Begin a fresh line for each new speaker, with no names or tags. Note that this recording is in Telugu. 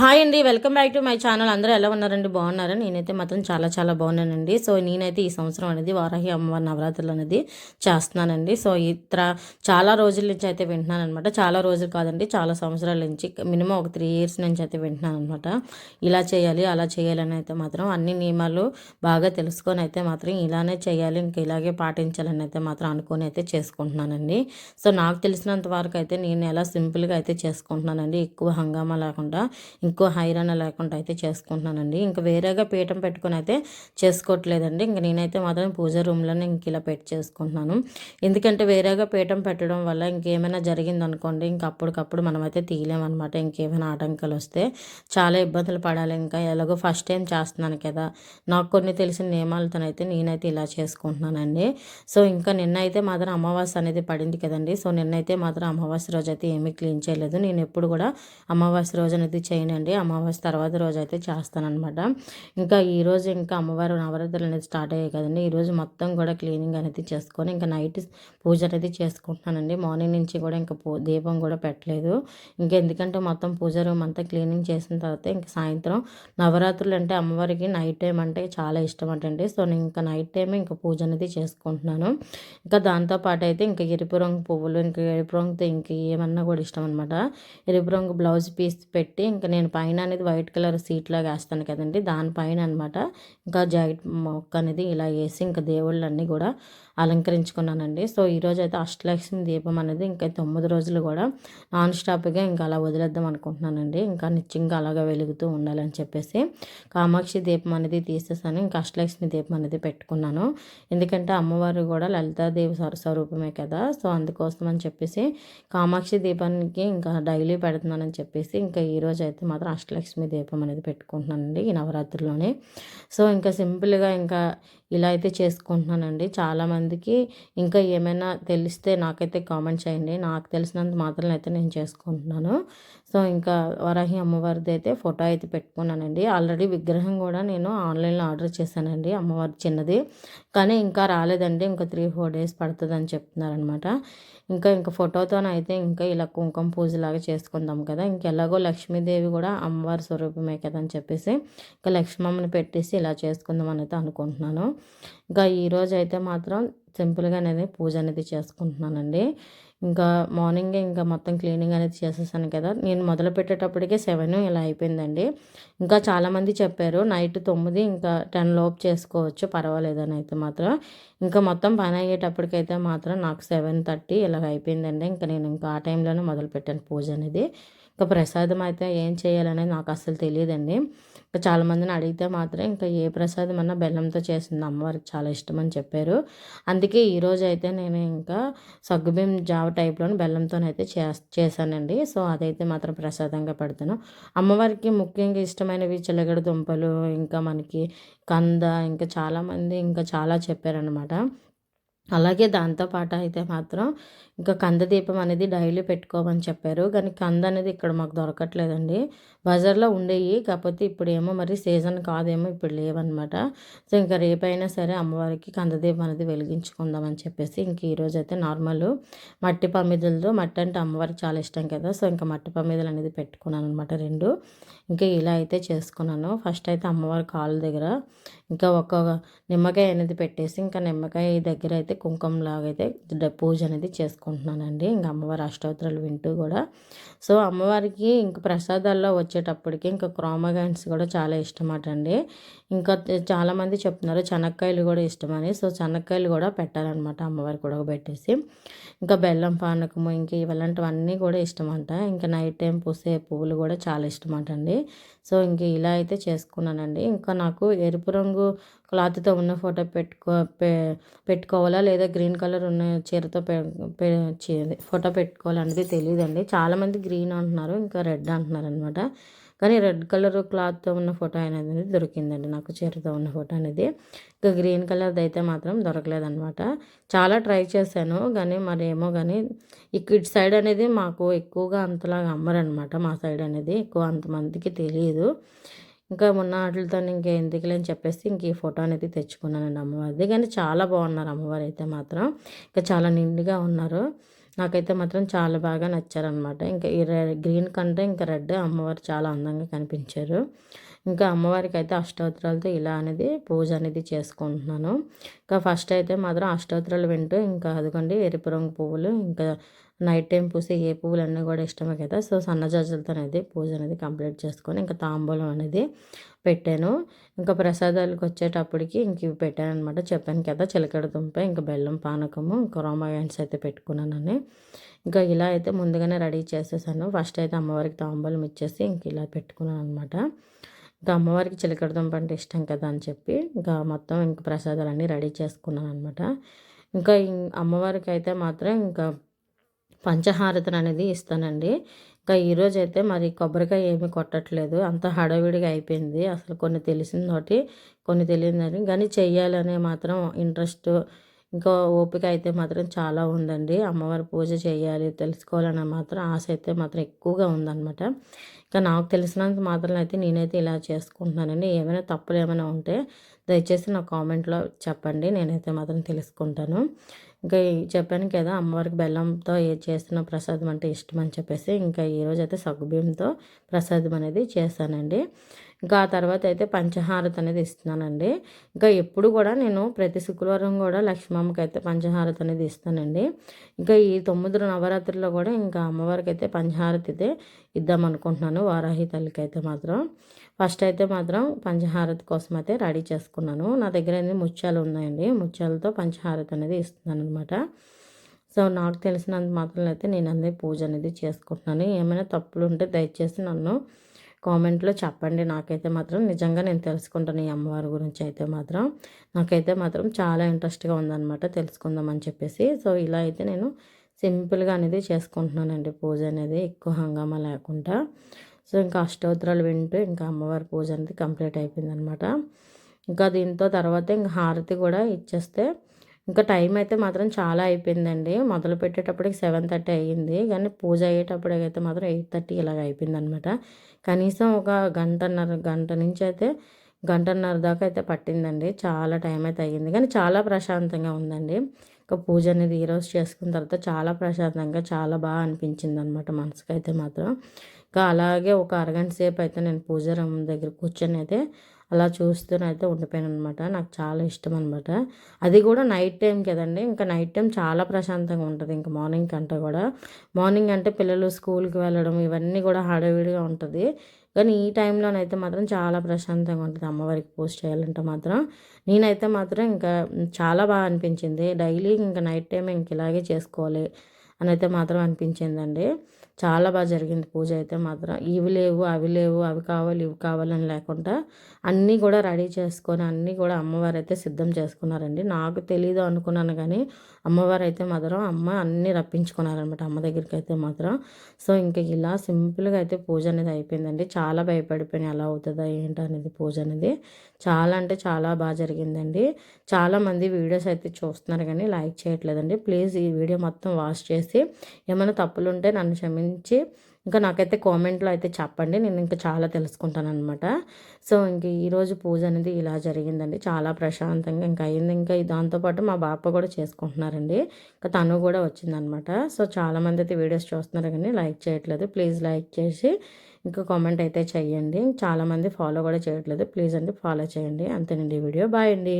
హాయ్ అండి welcome back to my channel. అందరూ ఎలా ఉన్నారండి? బాగున్నారా? నేనైతే మాత్రం చాలా చాలా బాగున్నానండి. సో నేనైతే ఈ సంవత్సరం అనేది వారాహి అమ్మవారి నవరాత్రులు అనేది చేస్తున్నానండి. సో ఇతర చాలా రోజుల నుంచి అయితే వింటున్నాను అనమాట చాలా రోజులు కాదండి చాలా సంవత్సరాల నుంచి మినిమం ఒక త్రీ ఇయర్స్ నుంచి అయితే వింటున్నాను అనమాట ఇలా చేయాలి అలా చేయాలని అయితే మాత్రం అన్ని నియమాలు బాగా తెలుసుకొని అయితే మాత్రం ఇలానే చేయాలి ఇంకా ఇలాగే పాటించాలని అయితే మాత్రం అనుకొని అయితే చేసుకుంటున్నానండి. సో నాకు తెలిసినంత వరకు అయితే నేను ఎలా సింపుల్గా అయితే చేసుకుంటున్నానండి ఎక్కువ హంగామా లేకుండా ఇంకో హైరాణ లేకుండా అయితే చేసుకుంటున్నానండి. ఇంకా వేరేగా పీఠం పెట్టుకుని అయితే చేసుకోవట్లేదండి. ఇంక నేనైతే మాత్రం పూజ రూమ్లోనే ఇంక ఇలా పెట్టి చేసుకుంటున్నాను. ఎందుకంటే వేరేగా పీఠం పెట్టడం వల్ల ఇంకేమైనా జరిగింది అనుకోండి ఇంక అప్పటికప్పుడు మనమైతే తీయలేమన్నమాట. ఇంకేమైనా ఆటంకాలు వస్తే చాలా ఇబ్బందులు పడాలి. ఇంకా ఎలాగో ఫస్ట్ టైం చేస్తున్నాను కదా నాకు కొన్ని తెలిసిన నియమాలతోనైతే నేనైతే ఇలా చేసుకుంటున్నానండి. సో ఇంకా నిన్న అయితే మాత్రం అమావాస్య అనేది పడింది కదండి. సో నిన్నైతే మాత్రం అమావాస్య రోజు అయితే ఏమీ క్లీన్ చేయలేదు. నేను ఎప్పుడు కూడా అమావాస్య రోజు అనేది చేయను. అండి అమావాస్య తర్వాత రోజు అయితే చేస్తానమాట ఇంకా ఈరోజు ఇంకా అమ్మవారు నవరాత్రులు అనేది స్టార్ట్ అయ్యాయి కదండి. ఈరోజు మొత్తం కూడా క్లీనింగ్ అనేది చేసుకొని ఇంకా నైట్ పూజ అనేది చేసుకుంటున్నానండి. మార్నింగ్ నుంచి కూడా ఇంకా దీపం కూడా పెట్టలేదు. ఇంకా ఎందుకంటే మొత్తం పూజ రూమ్ అంతా క్లీనింగ్ చేసిన తర్వాత ఇంకా సాయంత్రం నవరాత్రులు అంటే అమ్మవారికి నైట్ టైం అంటే చాలా ఇష్టం అంటండి. సో నేను ఇంకా నైట్ టైం ఇంకా పూజ అనేది చేసుకుంటున్నాను. ఇంకా దాంతోపాటు అయితే ఇంకా ఎరుపు రంగు పువ్వులు ఇంకా ఎరుపు రంగుతో ఇంక ఏమన్నా కూడా ఇష్టం అనమాట ఎరుపు రంగు బ్లౌజ్ పీస్ పెట్టి ఇంకా నేను పైన అనేది వైట్ కలర్ సీట్ లాగా వేస్తాను కదండి. దానిపైన అనమాట ఇంకా జాకెట్ మొక్క అనేది ఇలా వేసి ఇంకా దేవుళ్ళన్నీ కూడా అలంకరించుకున్నానండి. సో ఈరోజు అయితే అష్టలక్ష్మి దీపం అనేది ఇంకా తొమ్మిది రోజులు కూడా నాన్ స్టాప్గా ఇంకా అలా వదిలేద్దాం అనుకుంటున్నానండి. ఇంకా నిత్యంగా అలాగా వెలుగుతూ ఉండాలని చెప్పేసి కామాక్షి దీపం అనేది తీసేసాను. ఇంకా అష్టలక్ష్మి దీపం అనేది పెట్టుకున్నాను. ఎందుకంటే అమ్మవారు కూడా లలితాదేవి స్వరూపమే కదా. సో అందుకోసం అని చెప్పేసి కామాక్షి దీపానికి ఇంకా డైలీ పెడుతున్నానని చెప్పేసి ఇంకా ఈరోజు అయితే మాత్రం అష్టలక్ష్మి దీపం అనేది పెట్టుకుంటున్నానండి ఈ నవరాత్రిలోనే. సో ఇంకా సింపుల్గా ఇంకా ఇలా అయితే చేసుకుంటున్నానండి. చాలామందికి ఇంకా ఏమైనా తెలిస్తే నాకైతే కామెంట్ చేయండి. నాకు తెలిసినంత మాత్రం అయితే నేను చేసుకుంటున్నాను. సో ఇంకా వరాహి అమ్మవారిది అయితే ఫోటో అయితే పెట్టుకున్నానండి. ఆల్రెడీ విగ్రహం కూడా నేను ఆన్లైన్లో ఆర్డర్ చేశానండి అమ్మవారి చిన్నది. కానీ ఇంకా రాలేదండి. ఇంకా త్రీ ఫోర్ డేస్ పడుతుందని చెప్తున్నారనమాట ఇంకా ఇంకా ఫోటోతోనైతే ఇంకా ఇలా కుంకుమ పూజలాగా చేసుకుందాం కదా. ఇంకెలాగో లక్ష్మీదేవి కూడా అమ్మవారి స్వరూపమే కదా అని చెప్పేసి ఇంకా లక్ష్మమ్మని పెట్టేసి ఇలా చేసుకుందాం అయితే అనుకుంటున్నాను. ఇంకా ఈరోజు అయితే మాత్రం సింపుల్గా అనేది పూజ అనేది చేసుకుంటున్నానండి. ఇంకా మార్నింగ్ ఇంకా మొత్తం క్లీనింగ్ అనేది చేసేసాను కదా. నేను మొదలు పెట్టేటప్పటికే సెవెన్ ఇలా అయిపోయిందండి. ఇంకా చాలామంది చెప్పారు నైట్ తొమ్మిది ఇంకా టెన్ లోపు చేసుకోవచ్చు పర్వాలేదని అయితే మాత్రం. ఇంకా మొత్తం పని అయ్యేటప్పటికైతే మాత్రం నాకు సెవెన్ థర్టీ ఇలాగ అయిపోయిందండి. ఇంకా నేను ఇంకా ఆ టైంలోనే మొదలు పెట్టాను పూజ అనేది. ఇంకా ప్రసాదం అయితే ఏం చేయాలనేది నాకు అసలు తెలియదండి. ఇంకా చాలామందిని అడిగితే మాత్రం ఇంకా ఏ ప్రసాదం అన్నా బెల్లంతో చేసింది అమ్మవారికి చాలా ఇష్టం అని చెప్పారు. అందుకే ఈరోజు అయితే నేను ఇంకా సగ్గుబిం జావ టైప్లోని బెల్లంతోనైతే చే చేశానండి. సో అదైతే మాత్రం ప్రసాదంగా పెడతాను. అమ్మవారికి ముఖ్యంగా ఇష్టమైనవి చిలగడ దుంపలు ఇంకా మనకి కంద ఇంకా చాలామంది ఇంకా చాలా చెప్పారనమాట అలాగే దాంతోపాటు అయితే మాత్రం ఇంకా కంద దీపం అనేది డైలీ పెట్టుకోమని చెప్పారు. కానీ కంద అనేది ఇక్కడ మాకు దొరకట్లేదండి. బజార్లో ఉండేవి కాకపోతే ఇప్పుడు ఏమో మరి సీజన్ కాదేమో ఇప్పుడు లేవన్నమాట. సో ఇంకా రేపైనా సరే అమ్మవారికి కంద దీపం అనేది వెలిగించుకుందామని చెప్పేసి ఇంక ఈరోజు అయితే నార్మల్ మట్టి పమ్మిదలతో మట్టి అంటే అమ్మవారికి చాలా ఇష్టం కదా. సో ఇంకా మట్టి పమ్మిదలు అనేది పెట్టుకున్నాను అనమాట రెండు. ఇంకా ఇలా అయితే చేసుకున్నాను. ఫస్ట్ అయితే అమ్మవారి కాళ్ళ దగ్గర ఇంకా ఒక నిమ్మకాయ అనేది పెట్టేసి ఇంకా నిమ్మకాయ దగ్గర అయితే కుంకుమలాగా అయితే పూజ అనేది చేసుకుంటున్నానండి. ఇంకా అమ్మవారి అష్టోత్తరాలు వింటూ కూడా. సో అమ్మవారికి ఇంకా ప్రసాదాల్లో వచ్చేటప్పటికి ఇంకా క్రోమగాన్స్ కూడా చాలా ఇష్టమట అండి ఇంకా చాలామంది చెప్తున్నారు చెనక్కాయలు కూడా ఇష్టమని. సో చెనక్కాయలు కూడా పెట్టాలన్నమాట అమ్మవారికి కూడా పెట్టేసి ఇంకా బెల్లం పానకము ఇంకా ఇలాంటివన్నీ కూడా ఇష్టమంట. ఇంకా నైట్ టైం పూసే పువ్వులు కూడా చాలా ఇష్టమంట అండి సో ఇంక ఇలా అయితే చేసుకున్నానండి. ఇంకా నాకు ఎరుపు రంగు క్లాత్తో ఉన్న ఫోటో పెట్టుకో పెట్టుకోవాలా? లేదా గ్రీన్ కలర్ ఉన్న చీరతో ఫోటో పెట్టుకోవాలనేది తెలియదండి చాలామంది గ్రీన్ అంటున్నారు ఇంకా రెడ్ అంటున్నారు అనమాట కానీ రెడ్ కలర్ క్లాత్తో ఉన్న ఫోటో అనేది దొరికిందండి నాకు చీరతో ఉన్న ఫోటో అనేది. ఇంకా గ్రీన్ కలర్ది అయితే మాత్రం దొరకలేదనమాట చాలా ట్రై చేశాను కానీ మరేమో కానీ ఇక్కడ సైడ్ అనేది మాకు ఎక్కువగా అంతలాగా అమ్మరనమాట మా సైడ్ అనేది. ఎక్కువ అంతమందికి తెలియదు. ఇంకా మొన్న వాటితో ఇంకా ఎందుకులే అని చెప్పేసి ఇంక ఈ ఫోటో అనేది తెచ్చుకున్నానండి అమ్మవారిది కానీ చాలా బాగున్నారు అమ్మవారు అయితే మాత్రం. ఇంకా చాలా నిండుగా ఉన్నారు. నాకైతే మాత్రం చాలా బాగా నచ్చారనమాట ఇంకా ఈ గ్రీన్ కంటే ఇంకా రెడ్ అమ్మవారు చాలా అందంగా కనిపించారు. ఇంకా అమ్మవారికి అయితే అష్టోత్తరాలతో ఇలా అనేది పూజ అనేది చేసుకుంటున్నాను. ఇంకా ఫస్ట్ అయితే మాత్రం అష్టోత్తరాలు వింటూ ఇంకా అదిగోండి ఎరుపు రంగు పువ్వులు ఇంకా నైట్ టైం పూసే ఏ పువ్వులన్నీ కూడా ఇష్టమే కదా. సో సన్నజాజులతో అనేది పూజ అనేది కంప్లీట్ చేసుకొని ఇంకా తాంబూలం అనేది పెట్టాను. ఇంకా ప్రసాదాలకు వచ్చేటప్పటికి ఇంక ఇవి పెట్టాను అనమాట చెప్పాను కదా చిలకడ దుంప ఇంకా బెల్లం పానకము ఇంకా రోమాయన్స్ అయితే పెట్టుకున్నానని. ఇంకా ఇలా అయితే ముందుగానే రెడీ చేసేసాను. ఫస్ట్ అయితే అమ్మవారికి తాంబూలం ఇచ్చేసి ఇంక ఇలా పెట్టుకున్నాను అనమాట ఇంకా అమ్మవారికి చిలకడ దుంప అంటే ఇష్టం కదా అని చెప్పి ఇంకా మొత్తం ఇంకా ప్రసాదాలన్నీ రెడీ చేసుకున్నాను అనమాట ఇంకా అమ్మవారికి అయితే మాత్రం ఇంకా పంచహారతను అనేది ఇస్తానండి. ఇంకా ఈరోజు అయితే మరి కొబ్బరికాయ ఏమీ కొట్టట్లేదు. అంత హడావిడిగా అయిపోయింది. అసలు కొన్ని తెలిసిందోటి కొన్ని తెలియదని కానీ చెయ్యాలనే మాత్రం ఇంట్రెస్ట్ ఇంకా ఓపిక అయితే మాత్రం చాలా ఉందండి. అమ్మవారి పూజ చేయాలి తెలుసుకోవాలని మాత్రం ఆశ అయితే మాత్రం ఎక్కువగా ఉందన్నమాట. ఇంకా నాకు తెలిసినంత మాత్రం అయితే నేనైతే ఇలా చేసుకుంటున్నానండి. ఏమైనా తప్పులు ఏమైనా ఉంటే దయచేసి నా కామెంట్లో చెప్పండి నేనైతే మాత్రం తెలుసుకుంటాను. ఇంకా చెప్పాను కదా అమ్మవారికి బెల్లంతో చేసిన చేస్తున్న ప్రసాదం అంటే ఇష్టం అని చెప్పేసి ఇంకా ఈరోజు అయితే సగ్గుబియ్యంతో ప్రసాదం అనేది చేశానండి ఇంకా ఆ తర్వాత అయితే పంచహారతి అనేది ఇస్తున్నానండి. ఇంకా ఎప్పుడు కూడా నేను ప్రతి శుక్రవారం కూడా లక్ష్మమ్మకి అయితే పంచహారతి అనేది ఇస్తానండి. ఇంకా ఈ తొమ్మిది నవరాత్రుల్లో కూడా ఇంకా అమ్మవారికి అయితే పంచహారతి అయితే ఇద్దాం అనుకుంటున్నాను వారాహి తల్లికి అయితే మాత్రం. ఫస్ట్ అయితే మాత్రం పంచహారతి కోసం అయితే రెడీ చేసుకున్నాను. నా దగ్గర అనేది ముత్యాలు ఉన్నాయండి? ముత్యాలతో పంచహారతి అనేది ఇస్తున్నాను అనమాట సో నాకు తెలిసినంత మాత్రం అయితే నేను అందరి పూజ అనేది చేసుకుంటున్నాను. ఏమైనా తప్పులు ఉంటే దయచేసి నన్ను కామెంట్లో చెప్పండి. నాకైతే మాత్రం నిజంగా నేను తెలుసుకుంటాను ఈ అమ్మవారి గురించి అయితే మాత్రం. నాకైతే మాత్రం చాలా ఇంట్రెస్ట్గా ఉందన్నమాట తెలుసుకుందామని చెప్పేసి. సో ఇలా అయితే నేను సింపుల్గా అనేది చేసుకుంటున్నానండి పూజ అనేది. ఎక్కువ హంగామా లేకుండా. సో ఇంకా అష్టోత్తరాలు వింటూ ఇంకా అమ్మవారి పూజ అనేది కంప్లీట్ అయిపోయిందనమాట. ఇంకా దీంతో తర్వాత ఇంకా హారతి కూడా ఇచ్చేస్తే ఇంకా టైం అయితే మాత్రం చాలా అయిపోయిందండి. మొదలు పెట్టేటప్పటికి సెవెన్ థర్టీ అయ్యింది. కానీ పూజ అయ్యేటప్పటికైతే మాత్రం ఎయిట్ థర్టీ ఇలాగ అయిపోయిందనమాట. కనీసం ఒక గంటన్నర గంట నుంచి అయితే గంటన్నర దాకా అయితే పట్టిందండి. చాలా టైం అయితే అయ్యింది. కానీ చాలా ప్రశాంతంగా ఉందండి. ఇంకా పూజ అనేది ఈరోజు చేసుకున్న తర్వాత చాలా ప్రశాంతంగా చాలా బాగా అనిపించింది అనమాట మనసుకైతే అయితే మాత్రం. ఇంకా అలాగే ఒక అరగంట సేపు అయితే నేను పూజారం దగ్గర కూర్చొని అయితే అలా చూస్తూనైతే ఉండిపోయాను అనమాట నాకు చాలా ఇష్టం అనమాట అది కూడా నైట్ టైం కదండి. ఇంకా నైట్ టైం చాలా ప్రశాంతంగా ఉంటుంది. ఇంకా మార్నింగ్ కంటే కూడా. మార్నింగ్ అంటే పిల్లలు స్కూల్కి వెళ్ళడం ఇవన్నీ కూడా హడావిడిగా ఉంటుంది. కానీ ఈ టైంలోనైతే మాత్రం చాలా ప్రశాంతంగా ఉంటుంది. అమ్మవారికి పూజ చేయాలంటే మాత్రం. నేనైతే మాత్రం ఇంకా చాలా బాగా అనిపించింది. డైలీ ఇంకా నైట్ టైం ఇంక ఇలాగే చేసుకోవాలి అని అయితే మాత్రం అనిపించిందండి. చాలా బాగా జరిగింది పూజ అయితే మాత్రం. ఇవి లేవు అవి లేవు అవి కావాలి ఇవి కావాలని లేకుండా అన్నీ కూడా రెడీ చేసుకొని అన్నీ కూడా అమ్మవారు అయితే సిద్ధం చేసుకున్నారండి. నాకు తెలీదు అనుకున్నాను కానీ అమ్మవారు అయితే మాత్రం అమ్మ అన్నీ రప్పించుకున్నారనమాట అమ్మ దగ్గరికి అయితే మాత్రం. సో ఇంకా ఇలా సింపుల్గా అయితే పూజ అనేది అయిపోయిందండి. చాలా భయపడిపోయినాయి ఎలా అవుతుందా ఏంటి అనేది పూజ అనేది. చాలా అంటే చాలా బాగా జరిగిందండి. చాలామంది వీడియోస్ అయితే చూస్తున్నారు కానీ లైక్ చేయట్లేదండి. ప్లీజ్ ఈ వీడియో మొత్తం వాచ్ చేసి ఏమైనా తప్పులు ఉంటే నన్ను క్షమించి ఇంకా నాకైతే కామెంట్లో అయితే చెప్పండి. నేను ఇంకా చాలా తెలుసుకుంటాను అనమాట సో ఇంక ఈరోజు పూజ అనేది ఇలా జరిగిందండి. చాలా ప్రశాంతంగా ఇంకా అయింది. ఇంకా దాంతోపాటు మా బాప కూడా చేసుకుంటున్నారండి. ఇంకా తను కూడా వచ్చిందనమాట సో చాలామంది అయితే వీడియోస్ చూస్తున్నారు కానీ లైక్ చేయట్లేదు. ప్లీజ్ లైక్ చేసి ఇంకా కామెంట్ అయితే చేయండి చాలామంది ఫాలో కూడా చేయట్లేదు. ప్లీజ్ అండి ఫాలో చేయండి. అంతేనండి వీడియో. బాయ్ అండి.